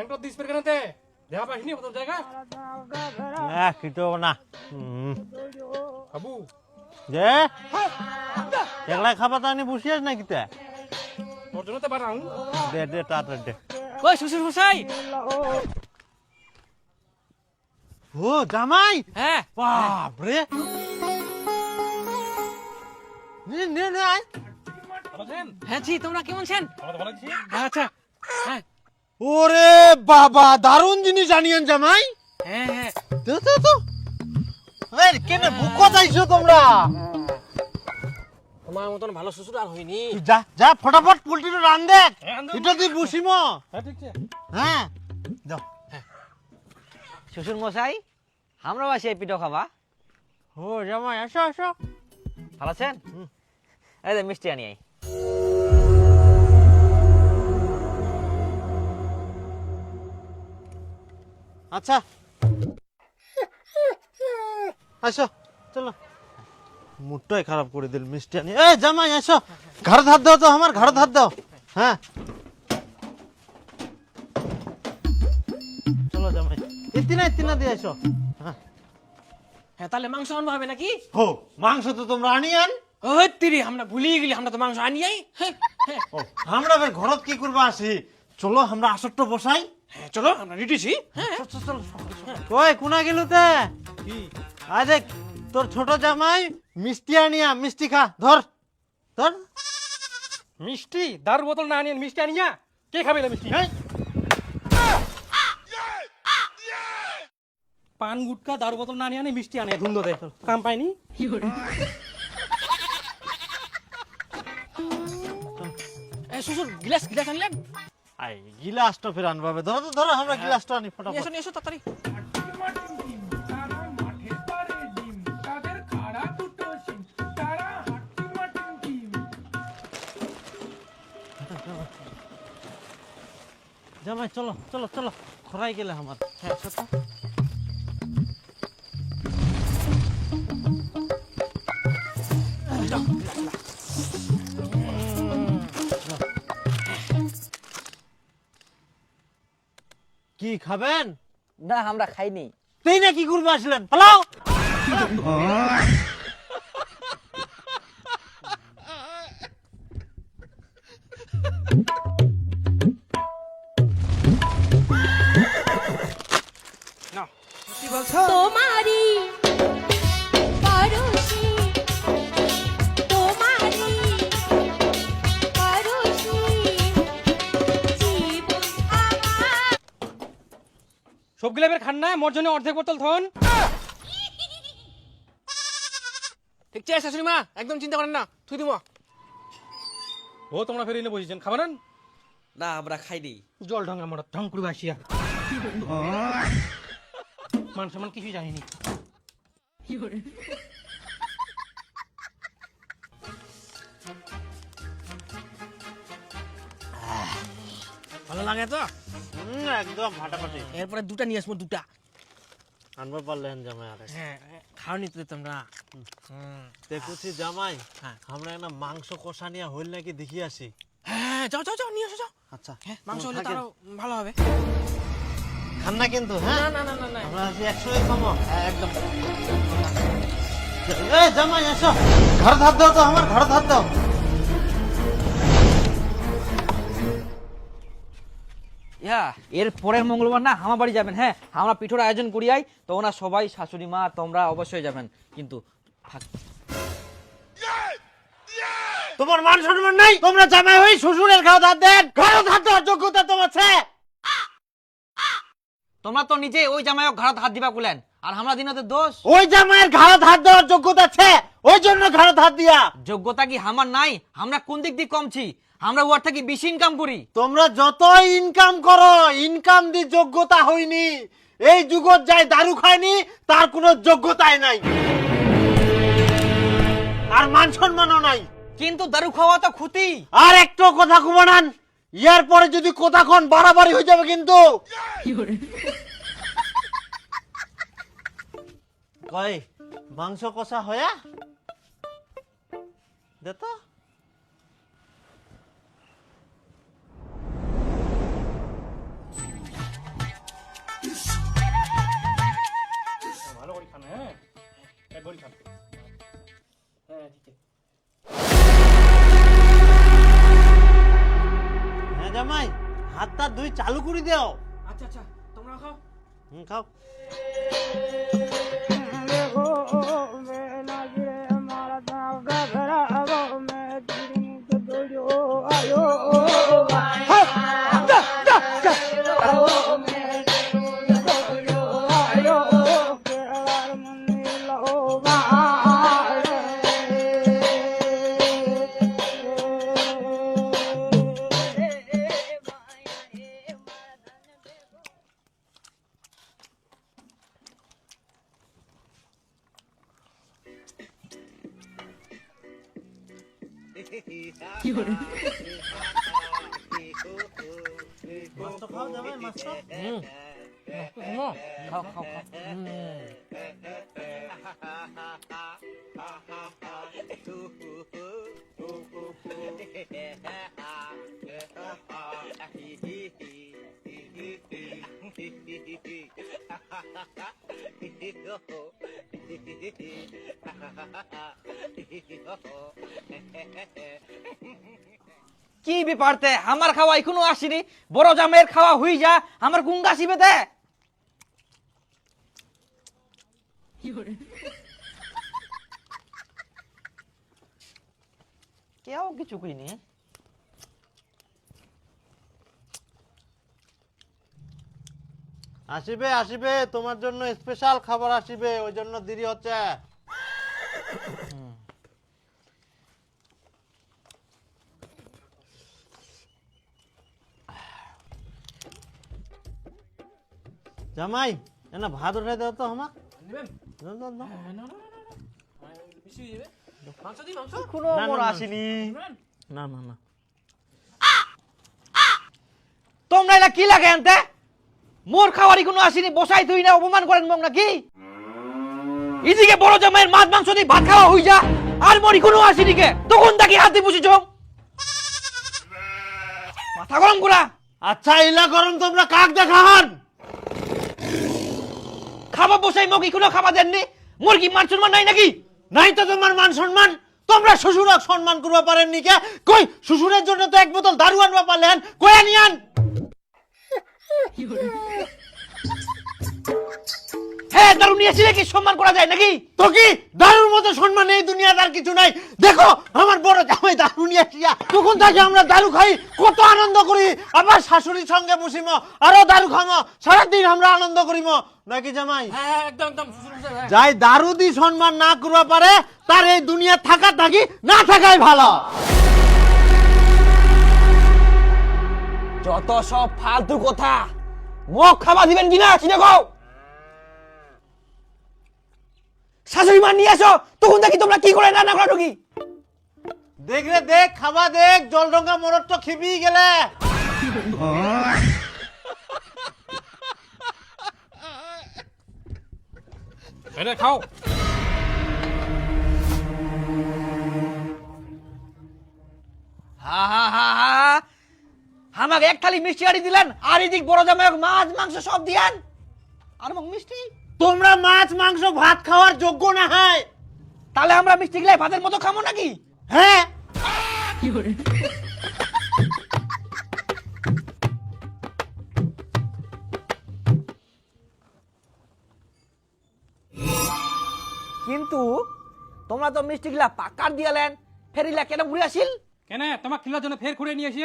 কেনতে দেখা পাইনি কত জায়গা না কিটো না হুম। বাবু যে একলাই খাবা তানি বসিয়াস না কিতা তোর জন্য তো বানাং দে দে তাড়াতাড়ি দে ওই শ্বশুর মশাই ও জামাই হ্যাঁ বাপ রে নে নে নে আয় হ্যাঁ জি তোমরা কেমন আছেন ভালো আছি আচ্ছা হ্যাঁ ওরে বাবা দারুণ জিনিস আনিয়েন জামাই। হ্যাঁ হ্যাঁ। তো তো তো। এই কেন বুকো যাইছো তোমরা? তোমার মতন ভালো শ্বশুর আর হয়নি। যা যা ফটাফট পোল্ট্রিটা রান দেখ। হ্যাঁ। এটা তুই বসিম। হ্যাঁ ঠিক আছে। হ্যাঁ দাও শ্বশুর মশাই আমরা বাসি এই পিঠা খাবা। ও জামাই আসো আসো। ভালো আছেন? এই মিষ্টি আনি আই। আচ্ছা। আসো চলো। মুডটাই খারাপ করে দিল মিষ্টি আনি। এই জামাই আসো। ঘাড় ধার দাও তো আমার ঘাড় ধার দাও। হ্যাঁ। চলো জামাই। ইতিনা ইতিনা দিয়ে আসো। হ্যাঁ। হ্যাঁ তাহলে মাংস আনব হবে নাকি? হো মাংস তো তোমরা আনি। আন তিরি আমরা ভুলিয়ে গেলি আমরা তো মাংস আনি আই। হ্যাঁ হ্যাঁ। আমরা ঘরত কি করবা আসি? চলো আমরা আসরটা বসাই। হ্যাঁ, চলো আমরা রেডিছি হ্যাঁ ওই কোনা গেল তে? আয় দেখ তোর ছোট জামাই মিষ্টি আনিয়া মিষ্টি খা ধর ধর। মিষ্টি? দারুর বোতল না আনিয়েন মিষ্টি আনিয়া? কে খাবে না মিষ্টি? এই, পান গুটকা দারু বোতল না আনিয়ে মিষ্টি আনে ধুন্দ দে। কাম পাইনি? শ্বশুর গ্লাস গ্লাস আনলেন? আই গিলাসটা ফের আনবাবে। ধরো তো ধরো আমরা গিলাসটা আনি ফটাফট। এসো এসো তাড়াতাড়ি। জামাই চলো চলো চলো। খরাই গেলে আমার। হ্যাঁ সেটা কি খাবেন? না আমরা খাইনি। তুই না কি করব আসলেন? পালাও! সবগুলো এবার খান না মোর জন্য অর্ধেক বোতল থন ঠিক আছে শাশুড়ি মা একদম চিন্তা করেন না তুই দিব। ও তোমরা ফের এনে বসেছেন। খাবে না আমরা খাইনি জল ঢং আমরা ঢং করে আসিয়া। মান সম্মান কিছুই জানিনি ভালো লাগে তো? একদম ফাটাফাটি। এরপরে দুটা নিয়ে আসব দুটা। আনবার পারলেন জামাই আরে হ্যাঁ খাওয়ানি তো তোমরা? হুম। দেখুছি জামাই হ্যাঁ। আমরা একটা মাংস কষা নিয়ে হইল নাকি দেখি আসি। হ্যাঁ যাও যাও যাও নিয়ে এসো যাও। আচ্ছা হ্যাঁ মাংস হলে তারও ভালো হবে। খান না কিন্তু হ্যাঁ? না না না না আমরা আছি একশোই খামো হ্যাঁ, একদম। এ জামাই এসো। ঘর ধার দাও তো আমার ঘর ধার দাও। এর পরের মঙ্গলবার না আমার বাড়ি যাবেন হ্যাঁ? আমরা পিঠোর আয়োজন করি আই তো ওনা সবাই শাশুড়ি মা তোমরা অবশ্যই যাবেন। কিন্তু তোমার মান সম্মান নাই? তোমরা জামাই হই শ্বশুরের ঘর ধার দেন। ঘর ধার দেওয়ার যোগ্যতা তোমার আছে। তোমরা তো নিজে ওই জামাইক ঘাড়ত হাত দিবা কুলেন আর আমরা দিনতে দোষ। ওই জামাইয়ের ঘর ধার দেওয়ার যোগ্যতা আছে। ওই জন্য ঘর হাত দিয়া। যোগ্যতা কি আমার নাই? আমরা কোন দিক দিয়ে কমছি? আমরা ওয়ার থেকে বেশি ইনকাম করি। তোমরা যত ইনকাম করো ইনকাম দি যোগ্যতা হয়নি এই যুগত যাই দারু খায়নি তার কোনো যোগ্যতাই নাই। আর মান সম্মানও নাই। কিন্তু দারু খাওয়া তো ক্ষতি। আর একটু কথা কুমানান ইয়ার পরে যদি কথা কন বাড়াবাড়ি হয়ে যাবে কিন্তু। কই মাংস কষা হয়া? দে তো। চালু করে দাও আচ্ছা আচ্ছা তোমরা খাও হুম খাও খাও খাও খাও কি ব্যাপারতে আমার খাওয়া এখনও আসেনি। বড় জামের খাওয়া হই যা, আমার গুঙ্গা আসিবে তে কেউ কিছু কইনি। আসিবে আসিবে তোমার জন্য স্পেশাল খাবার আসিবে ওই জন্য দেরি হচ্ছে। জামাই না ভাত উঠাই দাও তো আমার নেবেন? দাও, দাও, দাও। না না না বেশি যাবে মাংস দিই মাংস। কোনো না, মোর না, না। আসেনি। না না না। তোমরা এটা কি লাগে আনতে? মোর খাওয়ারই কোনো আসেনি বসাই তুই না অপমান করেন মগ নাকি? এদিকে বড় জামাইয়ের মাছ মাংস দিয়ে ভাত খাওয়া হই যা আর মরি কোনো আসেনি কে? তখন তাকে হাতে বসেছ মাথা গরম করা। আচ্ছা ইলা গরম তোমরা কাক দেখান? খাবার বসাই মগ কোনো খাবার দেননি। মোর কি মান সম্মান নাই নাকি? নাই তো তোমার মান সম্মান। তোমরা শ্বশুরক সম্মান করবা পারেননি কে? কই শ্বশুরের জন্য তো এক বোতল দারু আনবা পারলেন। কই আনিয়ান? হ্যাঁ দারু কি সম্মান করা যায় নাকি? তো কি? দারুর মতো সম্মান এই আর কিছু নাই। দেখো আমার বড় জামাই দারু নিয়ে আসিয়া তখন আমরা দারু খাই কত আনন্দ করি। আবার শাশুড়ির সঙ্গে বসিম আরও দারু খামো সারাদিন আমরা আনন্দ করিম। নাকি জামাই? হ্যাঁ হ্যাঁ, হ্যাঁ। যাই দারু দি সম্মান না করবা পারে তার এই দুনিয়া থাকা থাকি না থাকাই ভালো। যত সব ফালতু কথা মুখ খাবার দিবেন কিনা চিনে কও? শাশুড়ি মা নিয়ে আসো তখন দেখি তোমরা কি করে রান্না করা ঢুকি। দেখ রে দেখ খাবা দেখ জল রঙা মরদ তো খেপি গেলে। এটা খাও। হা হা হা হা আমাকে এক থালি মিষ্টি আড়ি দিলেন আর এদিক বড় জামাই মাছ মাংস সব দিয়ান। আর মিষ্টি? তোমরা মাছ মাংস ভাত খাওয়ার যোগ্য না হয়। তাহলে আমরা মিষ্টি গিলাই ভাতের মতো খামো নাকি? হ্যাঁ। কিন্তু তোমরা তো মিষ্টি গিলা পাকার দিয়ালেন ফেরিলা কেন ঘুরে আসিল? কেন? তোমার খিলার জন্য ফের ঘুরে নিয়ে আসি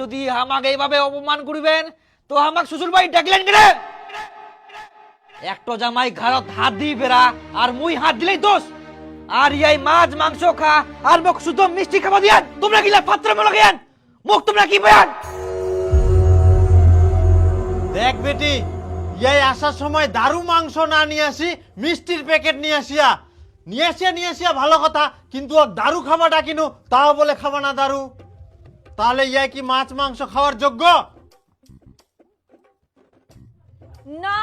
যদি আমাকে এইভাবে অপমান করিবেন, তো আমাকে শ্বশুর বাড়ি ডাকলেন কেন? একটা জামাই ঘাড়ত হাত দিয়ে বেড়া, আর মুই হাত দিলেই দোষ। আর ইয়াই মাছ, মাংস খা, আর মোক শুধু মিষ্টি খাবা দিয়ান। তোমরা গিলা পাত্র মনে গিয়ান মুখ তোমরা কি বয়ান? দেখ বেটি, ইয়াই আসার সময় দারু মাংস না নিয়ে আসি, মিষ্টির প্যাকেট নিয়ে আসিয়া। নিয়ে আসিয়া নিয়ে আসিয়া ভালো কথা, কিন্তু দারু খাবাটা কিনু, তাও বলে খাবা না দারু। তাহলে ইয়া কি মাছ মাংস খাওয়ার যোগ্য? না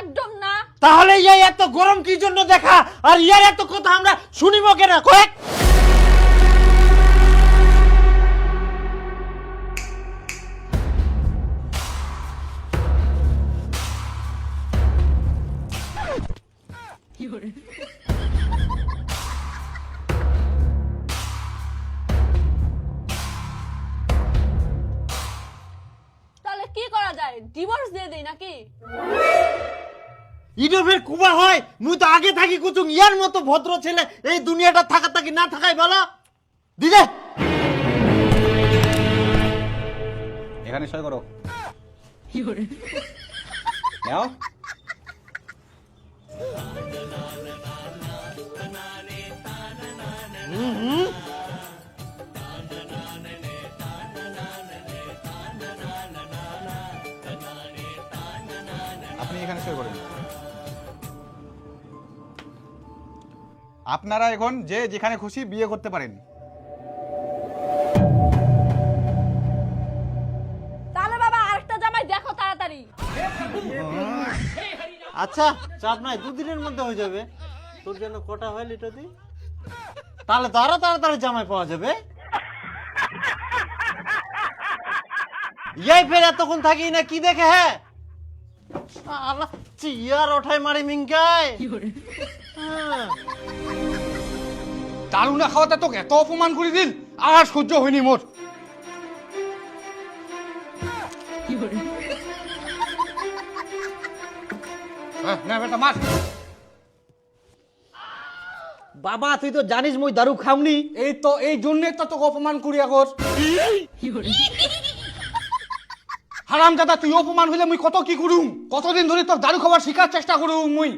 একদম না। তাহলে ইয়াই এত গরম কি জন্য দেখা? আর ইয়ার এত কথা আমরা শুনিব কেন? কয়েক। ডিভোর্স দিয়ে দেই নাকি? ইডোফের কুবা হয় মুই তো আগে থাকি কুচুং ইয়ার মতো ভদ্র ছেলে এই দুনিয়াটা থাকা থাকি না থাকাই ভালো। দিদে এখানে সই করো? নাও। আপনারা এখন যে যেখানে খুশি বিয়ে করতে পারেন। তাহলে বাবা আরেকটা জামাই দেখো তাড়াতাড়ি। আচ্ছা চাপ নাই দুদিনের মধ্যে হয়ে যাবে। তোর জন্য কটা হয় লিটার দি? তাহলে তো আরও তাড়াতাড়ি জামাই পাওয়া যাবে। ইয়াই ফের এতক্ষণ থাকি না কি দেখে হ্যাঁ? আল্লাহ চিয়ার ওঠাই মারি মিঙ্কাই দারু না খাওয়াতে তোকে এত অপমান করে দিল? আর সহ্য হয়নি মোর। হ্যাঁ, না বেটা মার। বাবা তুই তো জানিস মই দারু খাওনি। এই তো এই জন্যই তো তোকে অপমান করি আগর। হারাম দাদা তুই অপমান হইলে মুই কত কি করুম? কতদিন ধরে তোর দারু খাবার শিখার চেষ্টা করুম মুই?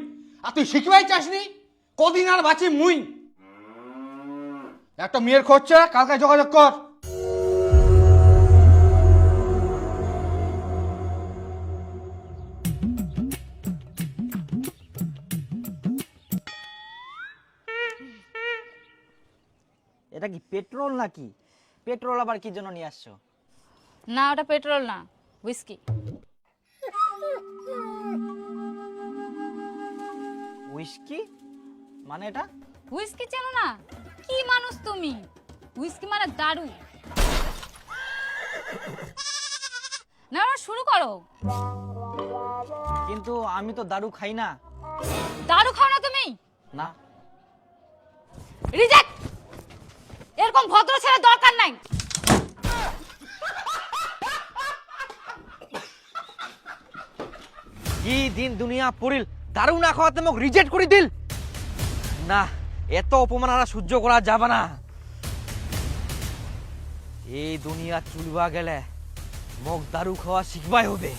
আর তুই শিখবাই চাসনি? কদিন আর বাঁচি মুই? একটা মেয়ের খরচা কালকে যোগাযোগ কর। এটা কি পেট্রোল নাকি? পেট্রোল আবার কি জন্য নিয়ে আসছো? না ওটা পেট্রোল না হুইস্কি। উইস্কি মানে এটা? হুইস্কি চেনো না? কি মানুষ তুমি? হুইস্কি মানে দারু। না শুরু করো। কিন্তু আমি তো দারু খাই না। দারু খাও না তুমি? না। রিজেক্ট! এরকম ভদ্র ছেলে দরকার নাই। কি দিন দুনিয়া পড়িল দারু না খাওয়াতে মোক রিজেক্ট করে দিল। না। এত অপমান আর সহ্য করা যাবে না। এই দুনিয়া চুলবা গেলে মগ দারু খাওয়া শিখবাই হবে।